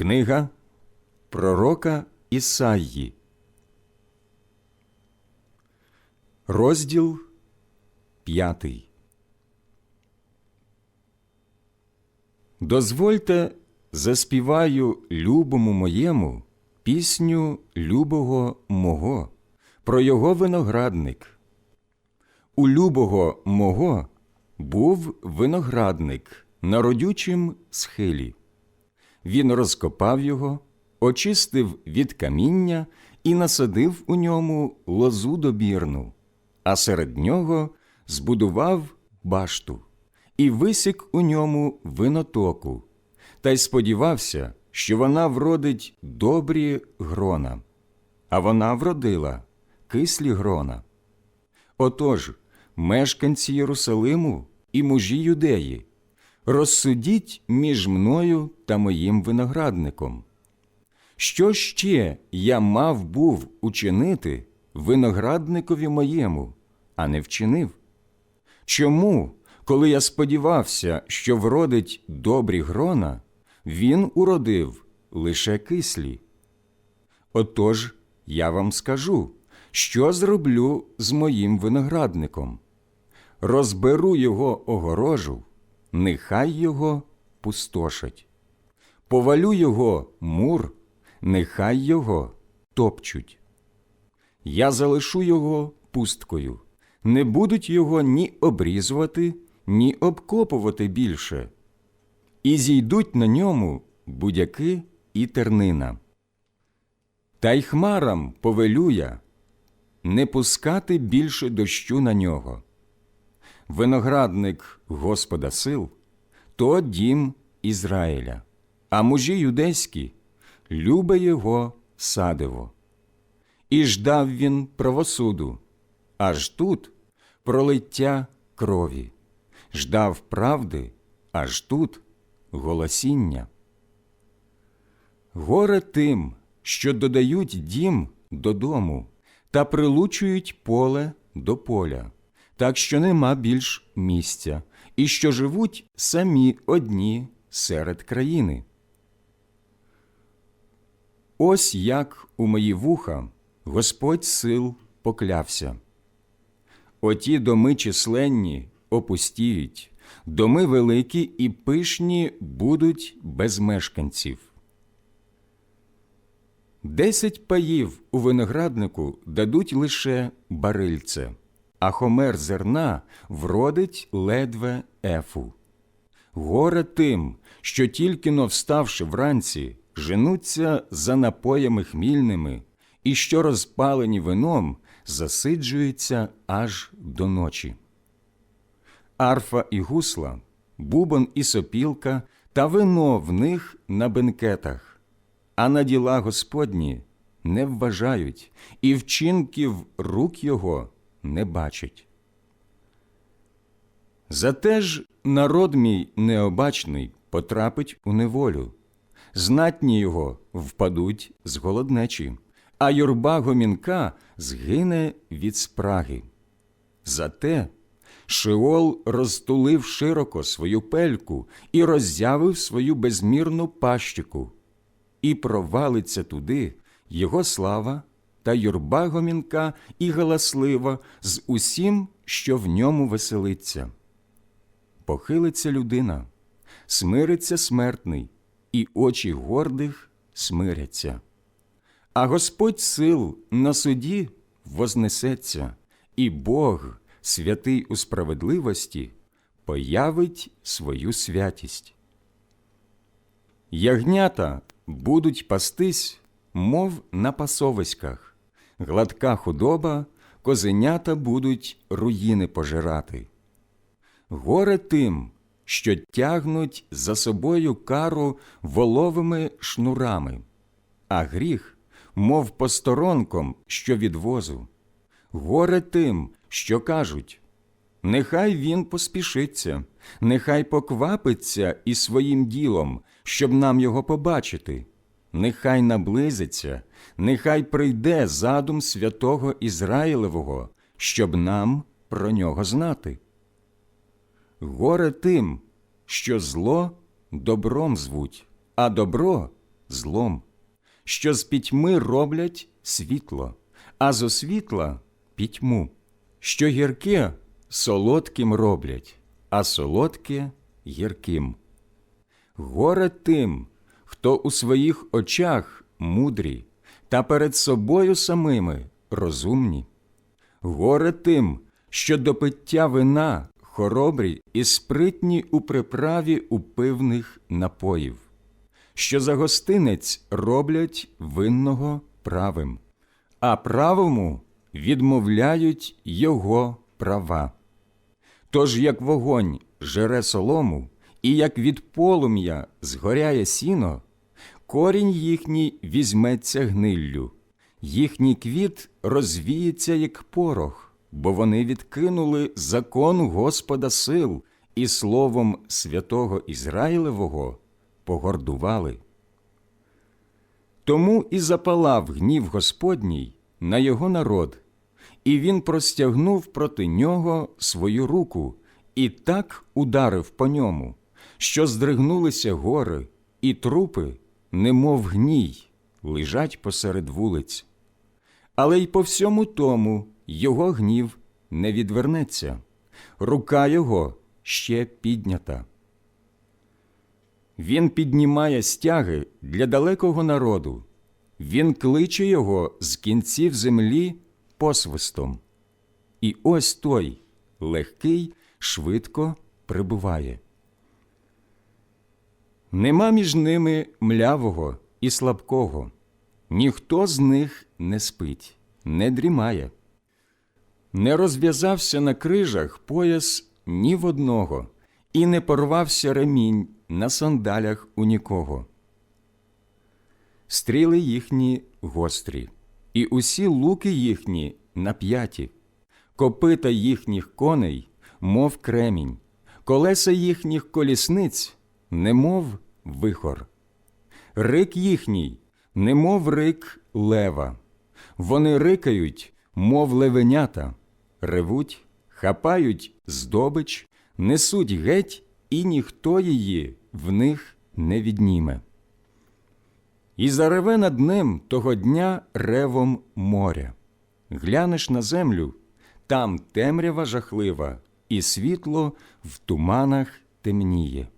Книга Пророка Ісаї, розділ п'ятий. Дозвольте заспіваю любому моєму пісню любого мого про його виноградник. У любого мого був виноградник на родючім схилі. Він розкопав його, очистив від каміння і насадив у ньому лозу добірну, а серед нього збудував башту і висік у ньому винотоку, та й сподівався, що вона вродить добрі грона, а вона вродила кислі грона. Отож, мешканці Єрусалиму і мужі юдеї, розсудіть між мною та моїм виноградником. Що ще я мав був учинити виноградникові моєму, а не вчинив? Чому, коли я сподівався, що вродить добрі грона, він уродив лише кислі? Отож, я вам скажу, що зроблю з моїм виноградником. Розберу його огорожу, нехай його пустошать. Повалю його мур, нехай його топчуть. Я залишу його пусткою, не будуть його ні обрізувати, ні обкопувати більше, і зійдуть на ньому будяки і тернина. Та й хмарам повелю я не пускати більше дощу на нього. Виноградник Господа сил то дім Ізраїля, а мужі юдейські любе його садиво. І ждав він правосуду, аж тут пролиття крові, ждав правди, аж тут голосіння. Горе тим, що додають дім додому та прилучують поле до поля, так що нема більш місця, і що живуть самі одні серед країни. Ось як у мої вуха Господь сил поклявся. Оті доми численні опустіють, доми великі і пишні будуть без мешканців. Десять паїв у винограднику дадуть лише барильце, а хомер зерна вродить ледве ефу. Горе тим, що тільки но вставши вранці, женуться за напоями хмільними, і що розпалені вином засиджуються аж до ночі. Арфа і гусла, бубон і сопілка та вино в них на бенкетах, а на діла Господні не вважають, і вчинків рук його не бачать. Зате ж народ мій необачний потрапить у неволю, знатні його впадуть з голоднечі, а юрба гомінка згине від спраги. Зате Шеол розтулив широко свою пельку і роззявив свою безмірну пащику, і провалиться туди його слава та юрба гомінка і галаслива з усім, що в ньому веселиться. Похилиться людина, смириться смертний, і очі гордих смиряться. А Господь сил на суді вознесеться, і Бог, святий у справедливості, появить свою святість. Ягнята будуть пастись, мов на пасовиськах, гладка худоба, козенята будуть руїни пожирати. Горе тим, що тягнуть за собою кару воловими шнурами, а гріх, мов посторонком, що від возу. Горе тим, що кажуть Нехай він поспішиться, нехай поквапиться із своїм ділом, щоб нам його побачити. Нехай наблизиться, нехай прийде задум святого Ізраїлевого, щоб нам про нього знати. Горе тим, що зло добром звуть, а добро злом, що з пітьми роблять світло, а зо світла пітьму, що гірке солодким роблять, а солодке гірким. Горе тим, хто у своїх очах мудрі, та перед собою самими розумні. Горе тим, що до пиття вина хоробрі і спритні у приправі упивних напоїв, що за гостинець роблять винного правим, а правому відмовляють його права. Тож як вогонь жере солому, і як від полум'я згоряє сіно, корінь їхній візьметься гниллю, їхній квіт розвіється, як порох, бо вони відкинули закон Господа сил і словом святого Ізраїлевого погордували. Тому і запалав гнів Господній на його народ, і він простягнув проти нього свою руку і так ударив по ньому, що здригнулися гори, і трупи, немов гній, лежать посеред вулиць. Але й по всьому тому його гнів не відвернеться, рука його ще піднята. Він піднімає стяги для далекого народу, він кличе його з кінців землі посвистом. І ось той легкий, швидко прибуває. Нема між ними млявого і слабкого, ніхто з них не спить, не дрімає. Не розв'язався на крижах пояс ні в одного, і не порвався ремінь на сандалях у нікого. Стріли їхні гострі, і усі луки їхні нап'яті, копита їхніх коней, мов кремінь, колеса їхніх колісниць, немов вихор. Рик їхній, немов рик лева. Вони рикають, мов левенята, ревуть, хапають здобич, несуть геть, і ніхто її в них не відніме. І зареве над ним того дня ревом моря. Глянеш на землю, там темрява жахлива, і світло в туманах темніє.